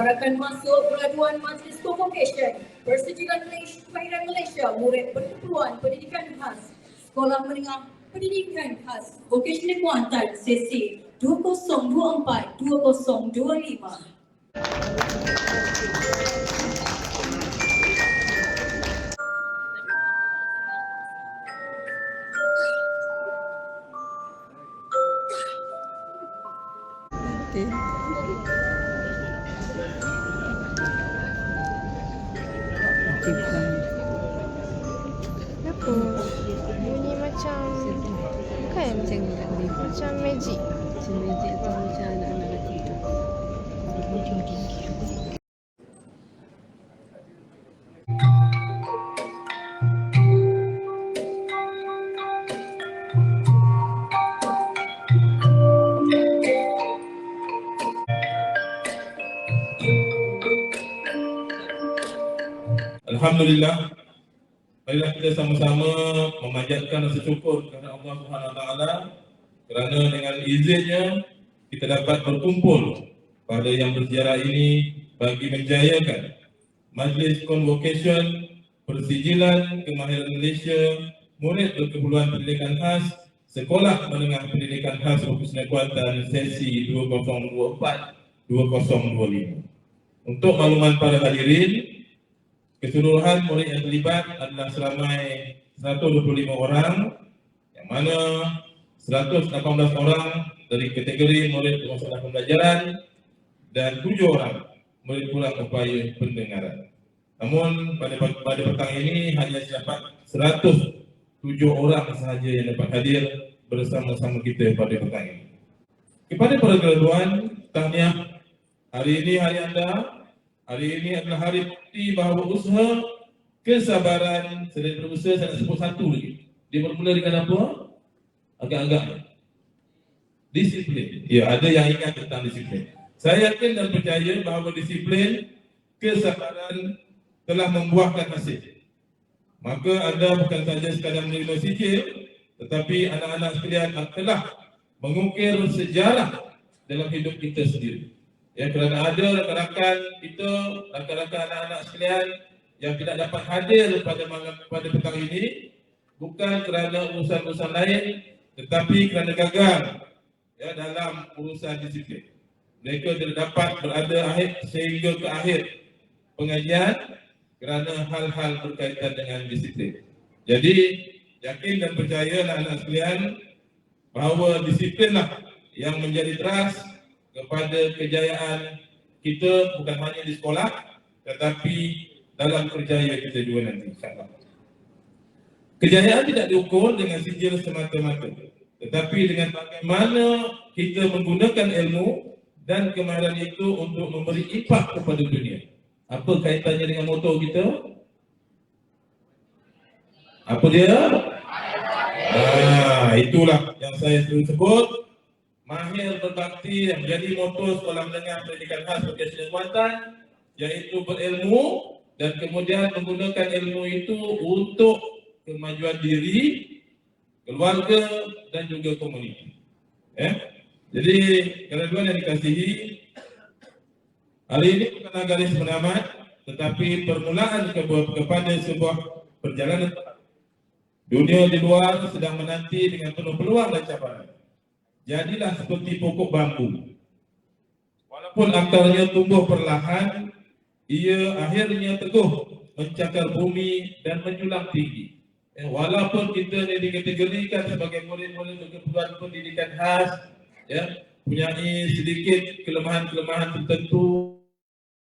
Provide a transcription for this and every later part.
Pergerakan masuk pengaduan Majlis Convocation Persetujuan Malaysia, Malaysia Murid Perkumpulan Pendidikan Khas Sekolah Menengah Pendidikan Khas Vocational Kuantan sesi 2024-2025 Kenapa? Macam anak-anak juga. Alhamdulillah. Marilah kita sama-sama memanjatkan rasa syukur kepada Allah Subhanahu Wa Taala kerana dengan izinnya kita dapat berkumpul pada yang bersejarah ini bagi menjayakan Majlis Convocation Persijilan Kemahiran Malaysia Murid Berkeperluan Pendidikan Khas Sekolah Menengah Pendidikan Khas Profesional Kuantan sesi 2024-2025. Untuk makluman para hadirin, Keseluruhan murid yang terlibat adalah seramai 125 orang yang mana 118 orang dari kategori murid masalah pembelajaran dan 7 orang murid kurang upaya pendengaran. Namun pada pada petang ini hanya dapat 107 orang sahaja yang dapat hadir bersama-sama kita pada petang ini. Kepada para graduan, tahniah hari ini hari anda Hari ini adalah hari bukti bahawa usaha kesabaran selain berusaha saya nak sebut satu lagi. Dia bermula dengan apa? Agak-agak. Disiplin. Ya, ada yang ingat tentang disiplin. Saya yakin dan percaya bahawa disiplin kesabaran telah membuahkan hasil. Maka anda bukan saja sekadar menerima sijil, tetapi anak-anak sekalian telah mengukir sejarah dalam hidup kita sendiri. Ya, kerana ada rakan-rakan kita, rakan-rakan anak-anak sekalian yang tidak dapat hadir pada pada petang ini bukan kerana urusan-urusan lain tetapi kerana gagal ya dalam urusan disiplin. Mereka tidak dapat berada akhir sehingga ke akhir pengajian kerana hal-hal berkaitan dengan disiplin. Jadi yakin dan percaya anak-anak sekalian bahawa disiplinlah yang menjadi teras kepada kejayaan kita bukan hanya di sekolah tetapi dalam kerjaya kita juga nanti insyaAllah. Kejayaan tidak diukur dengan sijil semata-mata tetapi dengan bagaimana kita menggunakan ilmu dan kemahiran itu untuk memberi impak kepada dunia. Apa kaitannya dengan motor kita? Apa dia? Ah, itulah yang saya selalu sebut mahir berbakti yang menjadi motor sekolah menengah pendidikan khas Vocational Kuantan iaitu berilmu dan kemudian menggunakan ilmu itu untuk kemajuan diri, keluarga dan juga komuniti. Ya. Jadi kerana yang dikasihi hari ini bukanlah garis penamat tetapi permulaan ke- kepada sebuah perjalanan dunia di luar sedang menanti dengan penuh peluang dan cabaran jadilah seperti pokok bambu. Walaupun akarnya tumbuh perlahan, ia akhirnya teguh mencakar bumi dan menjulang tinggi. Walaupun kita ini dikategorikan sebagai murid-murid berkeperluan pendidikan khas, ya, punyai sedikit kelemahan-kelemahan tertentu,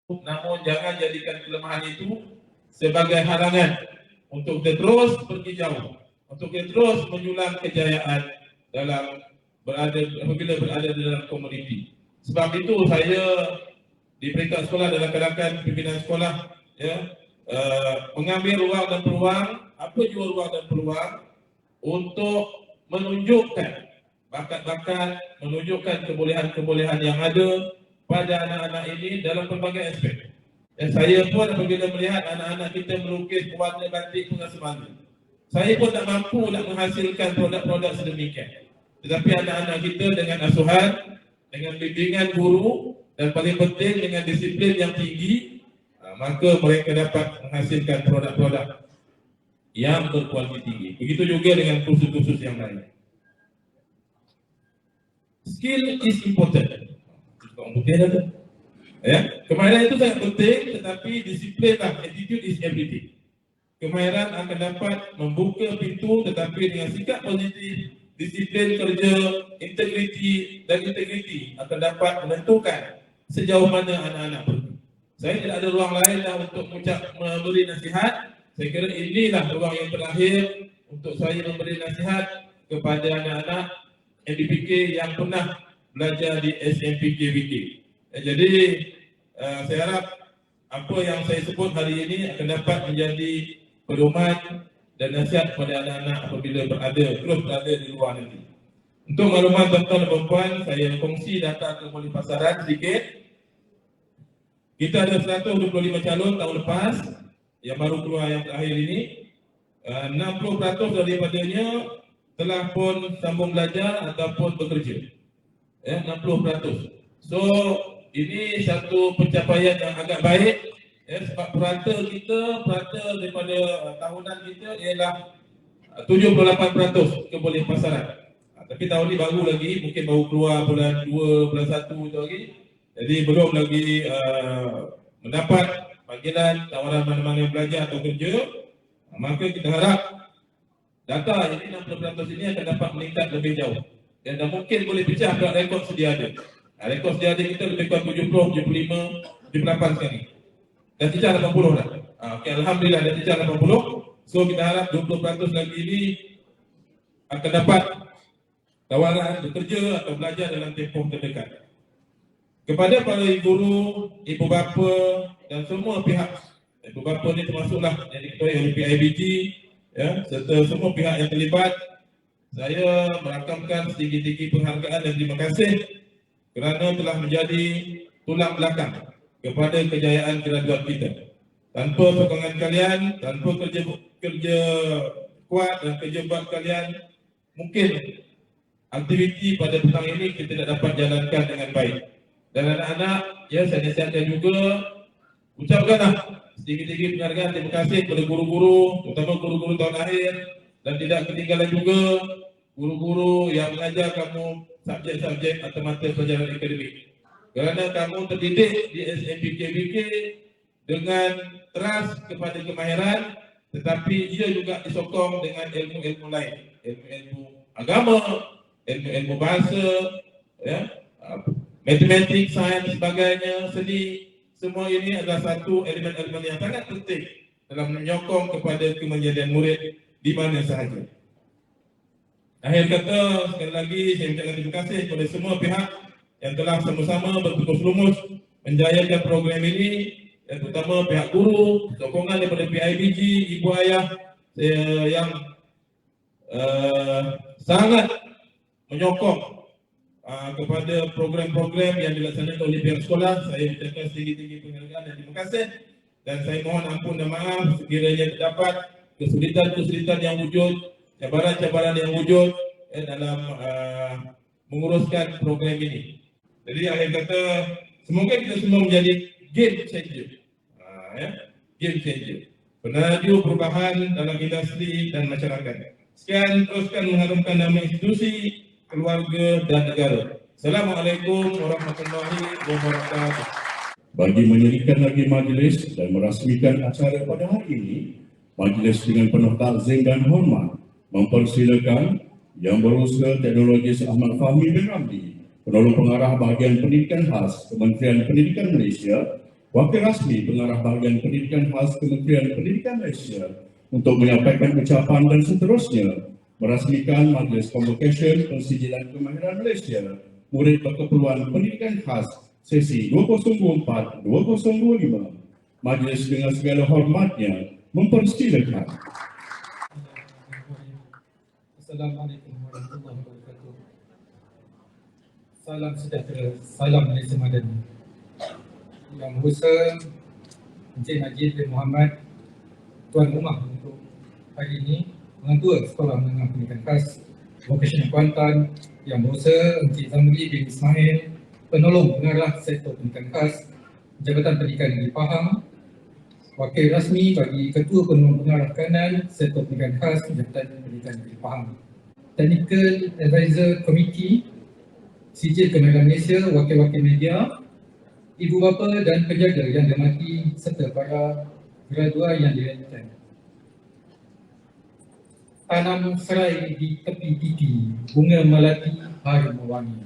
namun jangan jadikan kelemahan itu sebagai halangan untuk kita terus pergi jauh, untuk kita terus menjulang kejayaan dalam berada apabila berada dalam komuniti. Sebab itu saya di peringkat sekolah dan rakan-rakan pimpinan sekolah ya uh, mengambil ruang dan peluang apa jua ruang dan peluang untuk menunjukkan bakat-bakat, menunjukkan kebolehan-kebolehan yang ada pada anak-anak ini dalam pelbagai aspek. Dan saya pun apabila melihat anak-anak kita melukis pewarna batik pengasas mata, saya pun tak mampu nak menghasilkan produk-produk sedemikian. Tetapi anak-anak kita dengan asuhan, dengan bimbingan guru, dan paling penting dengan disiplin yang tinggi, maka mereka dapat menghasilkan produk-produk yang berkualiti tinggi. Begitu juga dengan kursus-kursus yang lain. Skill is important. Dah tu. Ya, kemahiran itu sangat penting tetapi disiplin lah, attitude is everything. Kemahiran akan dapat membuka pintu tetapi dengan sikap positif, disiplin kerja, integriti dan integriti akan dapat menentukan sejauh mana anak-anak pergi. Saya tidak ada ruang lain lah untuk mengucap memberi nasihat. Saya kira inilah ruang yang terakhir untuk saya memberi nasihat kepada anak-anak MDPK yang pernah belajar di SMPK WK. Eh, Jadi uh, saya harap apa yang saya sebut hari ini akan dapat menjadi pedoman dan nasihat kepada anak-anak apabila berada, terus berada di luar negeri. Untuk makluman tuan-tuan dan puan saya kongsi data kembali pasaran sedikit. Kita ada 125 calon tahun lepas yang baru keluar yang terakhir ini. Uh, 60% daripadanya telah pun sambung belajar ataupun bekerja. Ya, 60%. So, ini satu pencapaian yang agak baik ya, sebab purata kita, purata daripada uh, tahunan kita ialah uh, 78% kebolehan pasaran. Uh, tapi tahun ni baru lagi, mungkin baru keluar bulan 2, bulan 1 tu lagi. Jadi belum lagi uh, mendapat panggilan tawaran mana-mana belajar atau kerja. Maka kita harap data ini 60% ini akan dapat meningkat lebih jauh. Dan dah mungkin boleh pecah pula rekod sedia ada. Ha, rekod sedia ada kita lebih kurang 70, 75, 78 sekarang. Dah cecah 80 dah. Ha, okay, Alhamdulillah dah cecah 80. So kita harap 20% lagi ini akan dapat tawaran bekerja atau belajar dalam tempoh terdekat. Kepada para guru, ibu bapa dan semua pihak, ibu bapa ni termasuklah yang diketuai oleh PIBG, ya, serta semua pihak yang terlibat, saya merakamkan setinggi-tinggi penghargaan dan terima kasih kerana telah menjadi tulang belakang kepada kejayaan graduat kita. Tanpa sokongan kalian, tanpa kerja kerja kuat dan kerja buat kalian, mungkin aktiviti pada petang ini kita tidak dapat jalankan dengan baik. Dan anak-anak, ya saya nasihatkan juga, ucapkanlah setinggi-tinggi penghargaan terima kasih kepada guru-guru, terutama guru-guru tahun akhir dan tidak ketinggalan juga guru-guru yang mengajar kamu subjek-subjek atau mata pelajaran akademik. Kerana kamu terdidik di SMPKBK dengan trust kepada kemahiran tetapi ia juga disokong dengan ilmu-ilmu lain, ilmu-ilmu agama, ilmu-ilmu bahasa, ya, matematik, sains, sebagainya, seni, semua ini adalah satu elemen-elemen yang sangat penting dalam menyokong kepada kemenjadian murid di mana sahaja. Akhir kata, sekali lagi saya ucapkan terima kasih kepada semua pihak yang telah sama-sama bertukus lumus menjayakan program ini yang terutama pihak guru, sokongan daripada PIBG, ibu ayah eh, yang uh, sangat menyokong uh, kepada program-program yang dilaksanakan oleh pihak sekolah. Saya ucapkan setinggi-tinggi penghargaan dan terima kasih dan saya mohon ampun dan maaf sekiranya terdapat kesulitan-kesulitan yang wujud cabaran-cabaran yang wujud eh, dalam uh, menguruskan program ini. Jadi akhir kata, semoga kita semua menjadi game changer. Uh, ya? Game changer. Penaju perubahan dalam industri dan masyarakat. Sekian, teruskan mengharumkan nama institusi, keluarga dan negara. Assalamualaikum warahmatullahi wabarakatuh. Bagi menyerikan lagi majlis dan merasmikan acara pada hari ini, majlis dengan penuh takzim dan hormat mempersilakan Yang Berusaha Teknologis Ahmad Fahmi bin Ramli, penolong pengarah bahagian pendidikan khas Kementerian Pendidikan Malaysia, wakil rasmi pengarah bahagian pendidikan khas Kementerian Pendidikan Malaysia untuk menyampaikan ucapan dan seterusnya merasmikan Majlis Convocation Pensijilan Kemahiran Malaysia murid berkeperluan pendidikan khas sesi 2024-2025. Majlis dengan segala hormatnya mempersilakan. Assalamualaikum warahmatullahi wabarakatuh. Salam sejahtera, salam Malaysia Madani. Yang berusaha Encik Najib bin Muhammad Tuan Rumah untuk hari ini Mengatua Sekolah Menengah Pendidikan Khas Vocational Kuantan Yang berusaha Encik Zamri bin Ismail penolong pengarah sektor pendidikan khas Jabatan Pendidikan Negeri Pahang, wakil rasmi bagi ketua penolong pengarah kanan sektor pendidikan khas Jabatan Pendidikan Negeri Pahang. Technical Advisor Committee Sijil Kementerian Malaysia, wakil-wakil media, ibu bapa dan penjaga yang dirahmati serta para gradua yang dirahmati. Tanam serai di tepi titi, bunga melati harum mewangi.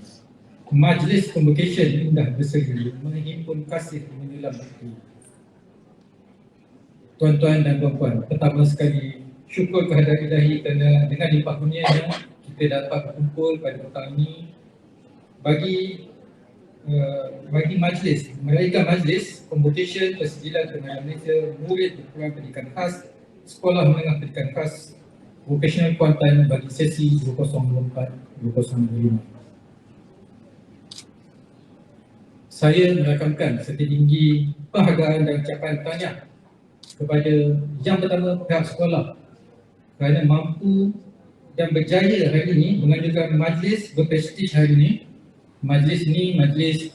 Majlis Convocation indah berseri menghimpun kasih menyelam hati. Tuan-tuan dan puan-puan, pertama sekali syukur kehadirat ilahi kerana dengan limpah kurnianya kita dapat berkumpul pada petang ini bagi uh, bagi majlis, meraihkan majlis Convocation Persijilan Kementerian Malaysia Murid Program Pendidikan Khas Sekolah Menengah Pendidikan Khas Vocational Kuantan bagi sesi 2024-2025. Saya merakamkan setinggi penghargaan dan ucapan tahniah kepada yang pertama pihak sekolah kerana mampu dan berjaya hari ini mengadakan majlis berprestij hari ini. Majlis ini majlis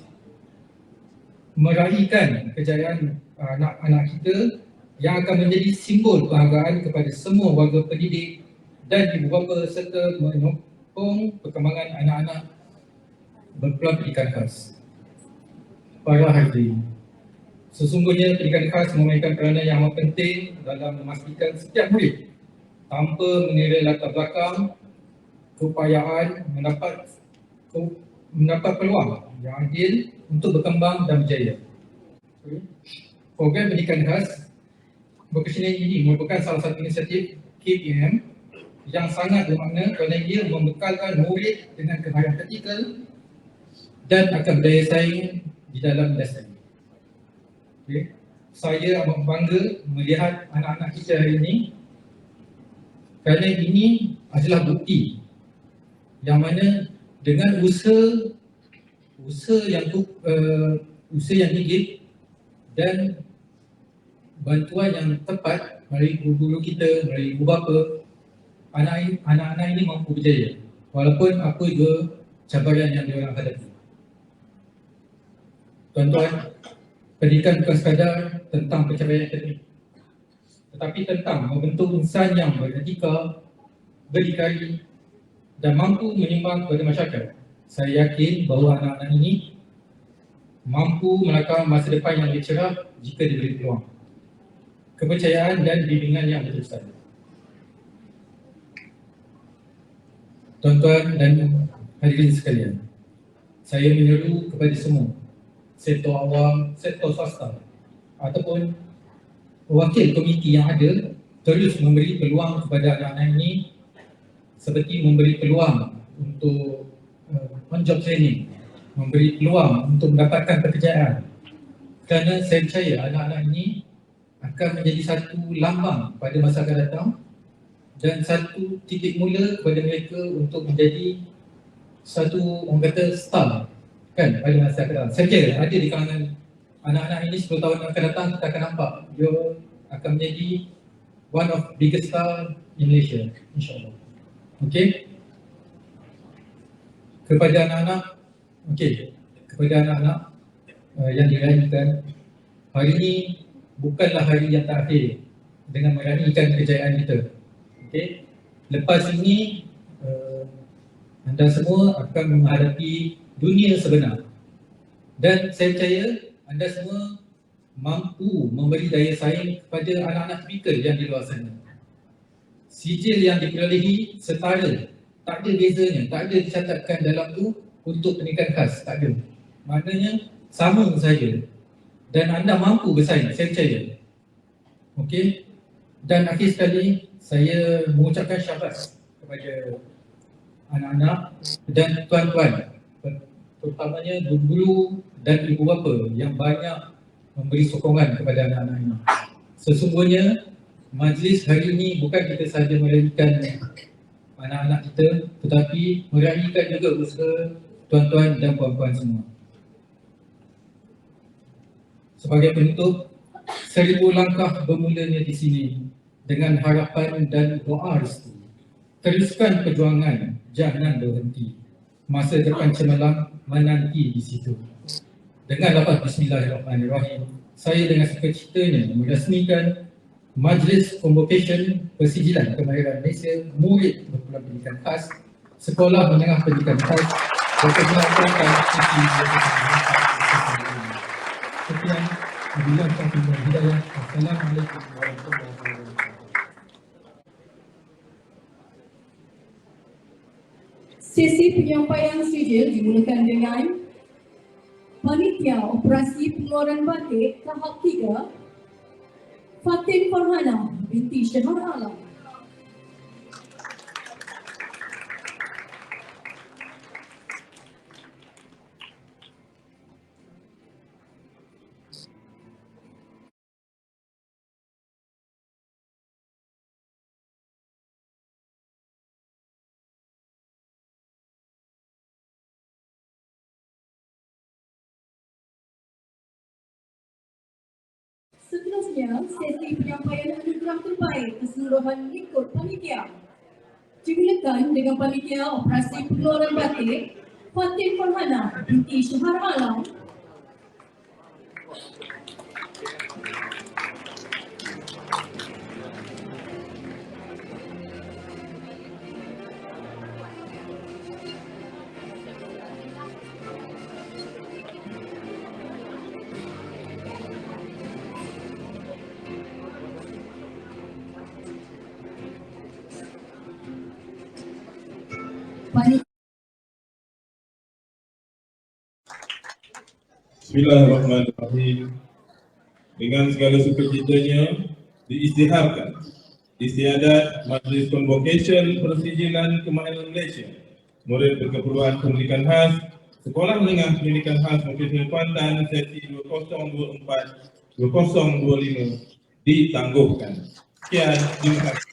meraihkan kejayaan uh, anak-anak kita yang akan menjadi simbol penghargaan kepada semua warga pendidik dan ibu bapa serta menyokong perkembangan anak-anak berpeluang pendidikan khas. Para hadirin, sesungguhnya pendidikan khas memainkan peranan yang amat penting dalam memastikan setiap murid tanpa mengira latar belakang keupayaan mendapat mendapat peluang yang adil untuk berkembang dan berjaya. Program pendidikan khas vocational ini merupakan salah satu inisiatif KPM yang sangat bermakna kerana ia membekalkan murid dengan kemahiran praktikal dan akan berdaya saing di dalam industri. Okay. Saya amat bangga melihat anak-anak kita hari ini kerana ini adalah bukti yang mana dengan usaha usaha yang tu, uh, usaha yang gigit dan bantuan yang tepat dari guru-guru kita, dari ibu bapa, anak anak-anak ini mampu berjaya walaupun apa juga cabaran yang diorang hadapi. Tuan-tuan, pendidikan bukan sekadar tentang pencapaian akademik tetapi tentang membentuk insan yang beretika, berdikari dan mampu menyumbang kepada masyarakat. Saya yakin bahawa anak-anak ini mampu melakar masa depan yang lebih cerah jika diberi peluang. Kepercayaan dan bimbingan yang berterusan. Tuan-tuan dan hadirin sekalian, saya menyeru kepada semua sektor awam, sektor swasta ataupun wakil komiti yang ada terus memberi peluang kepada anak-anak ini seperti memberi peluang untuk uh, on job training, memberi peluang untuk mendapatkan pekerjaan. Kerana saya percaya anak-anak ini akan menjadi satu lambang pada masa akan datang dan satu titik mula kepada mereka untuk menjadi satu orang kata star kan pada masa akan datang. Saya kira ada di kalangan anak-anak ini 10 tahun akan datang kita akan nampak dia akan menjadi one of biggest star in Malaysia insyaAllah. Okey. Kepada anak-anak, okey. Kepada anak-anak uh, yang dirahimkan, hari ini bukanlah hari yang terakhir dengan meraihkan kejayaan kita. Okey. Lepas ini uh, anda semua akan menghadapi dunia sebenar. Dan saya percaya anda semua mampu memberi daya saing kepada anak-anak tipikal yang di luar sana. Sijil yang diperolehi setara, tak ada bezanya, tak ada dicatatkan dalam tu untuk pendidikan khas, tak ada. Maknanya sama saja. Dan anda mampu bersaing, saya percaya. Okey. Dan akhir sekali, saya mengucapkan syabas kepada anak-anak dan tuan-tuan terutamanya guru dan ibu bapa yang banyak memberi sokongan kepada anak-anak ini. Sesungguhnya majlis hari ini bukan kita sahaja meraihkan anak-anak kita tetapi meraihkan juga usaha tuan-tuan dan puan-puan semua. Sebagai penutup, seribu langkah bermulanya di sini dengan harapan dan doa restu. Teruskan perjuangan, jangan berhenti. masa depan cemerlang menanti di situ. Dengan lafaz Bismillahirrahmanirrahim, saya dengan sukacitanya meresmikan Majlis Convocation Persijilan Kemahiran Malaysia Murid Berpulang Pendidikan Khas Sekolah Menengah Pendidikan Khas Berkelanjutan Sisi Sekian, Wabillahi taufiq wal hidayah. Assalamualaikum warahmatullahi wabarakatuh. Sesi penyampaian sijil dimulakan dengan Panitia Operasi Pengeluaran Batik tahap 3 Fatin Farhana binti Syahar Alam. Seterusnya, sesi penyampaian anugerah terbaik keseluruhan mengikut panitia. Dimulakan dengan panitia operasi pengeluaran batik Fatin Farhana binti Syahar Alam Bismillahirrahmanirrahim. Dengan segala sukacitanya diisytiharkan istiadat Majlis Convocation Persijilan Kemahiran Malaysia Murid Berkeperluan Pendidikan Khas Sekolah Menengah Pendidikan Khas Vocational Kuantan sesi 2024-2025 ditangguhkan. Sekian, terima kasih.